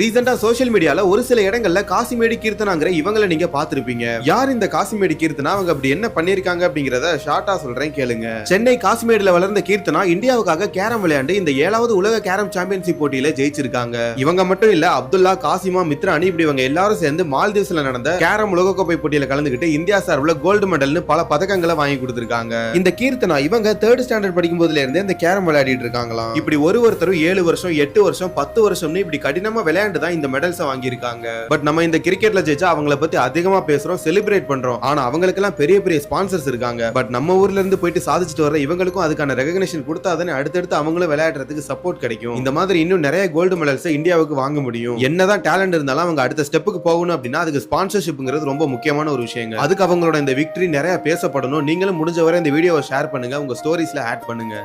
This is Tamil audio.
ரீசெண்டா சோஷியல் மீடியால ஒரு சில இடங்கள்ல காசிமேடி கீர்த்தனாங்கிற இவங்கள நீங்க பாத்திருப்பீங்க யார் இந்த காசிமேடி கீர்த்தனா? அவங்க அப்படி என்ன பண்ணிருக்காங்க அப்படிங்கறத ஷார்ட்டா சொல்றேன் கேளுங்க. சென்னை காசிமேடுல வளர்ந்த கீர்த்தனா இந்தியாவுக்காக கேரம் விளையாண்டு இந்த ஏழாவது உலக கேரம் சாம்பியன்ஷிப் போட்டியில ஜெயிச்சிருக்காங்க. இவங்க மட்டும் இல்ல அப்துல்லா காசிமா மித்ரானி இப்படி இவங்க எல்லாரும் சேர்ந்து மால்தீவ்ஸ்ல நடந்த கேரம் உலகக்கோப்பை போட்டியில கலந்துகிட்டு இந்தியா சார்பில் கோல்டு மெடல்னு பல பதக்கங்களை வாங்கி கொடுத்திருக்காங்க. இந்த கீர்த்தனா இவங்க தேர்ட் ஸ்டாண்டர்ட் படிக்கும் போதுல இருந்தே இந்த கேரம் விளையாடிட்டு இருக்காங்களாம். இப்படி ஒரு ஒருத்தரும் ஏழு வருஷம் எட்டு வருஷம் பத்து வருஷம்னு இப்படி கடினமா விளையாட விளையாண்டு தான் இந்த மெடல்ஸை வாங்கியிருக்காங்க. பட் நம்ம இந்த கிரிக்கெட்ல ஜெயிச்சா அவங்கள பத்தி அதிகமா பேசுறோம் செலிப்ரேட் பண்றோம். ஆனா அவங்களுக்கெல்லாம் பெரிய பெரிய ஸ்பான்சர்ஸ் இருக்காங்க. பட் நம்ம ஊர்ல இருந்து போயிட்டு சாதிச்சுட்டு வர இவங்களுக்கும் அதுக்கான ரெகக்னேஷன் கொடுத்தாதானே அடுத்தடுத்து அவங்களும் விளையாடுறதுக்கு சப்போர்ட் கிடைக்கும். இந்த மாதிரி இன்னும் நிறைய கோல்டு மெடல்ஸ் இந்தியாவுக்கு வாங்க முடியும். என்னதான் டேலண்ட் இருந்தாலும் அவங்க அடுத்த ஸ்டெப்புக்கு போகணும் அப்படின்னா அதுக்கு ஸ்பான்சர்ஷிப்ங்கிறது ரொம்ப முக்கியமான ஒரு விஷயங்க அதுக்கு அவங்களோட இந்த விக்டரி நிறைய பேசப்படணும். நீங்களும் முடிஞ்ச வரை இந்த வீடியோவை ஷேர் பண்ணுங்க. உங்க ஸ்டோரிஸ்ல ஆட் பண்ணுங்க.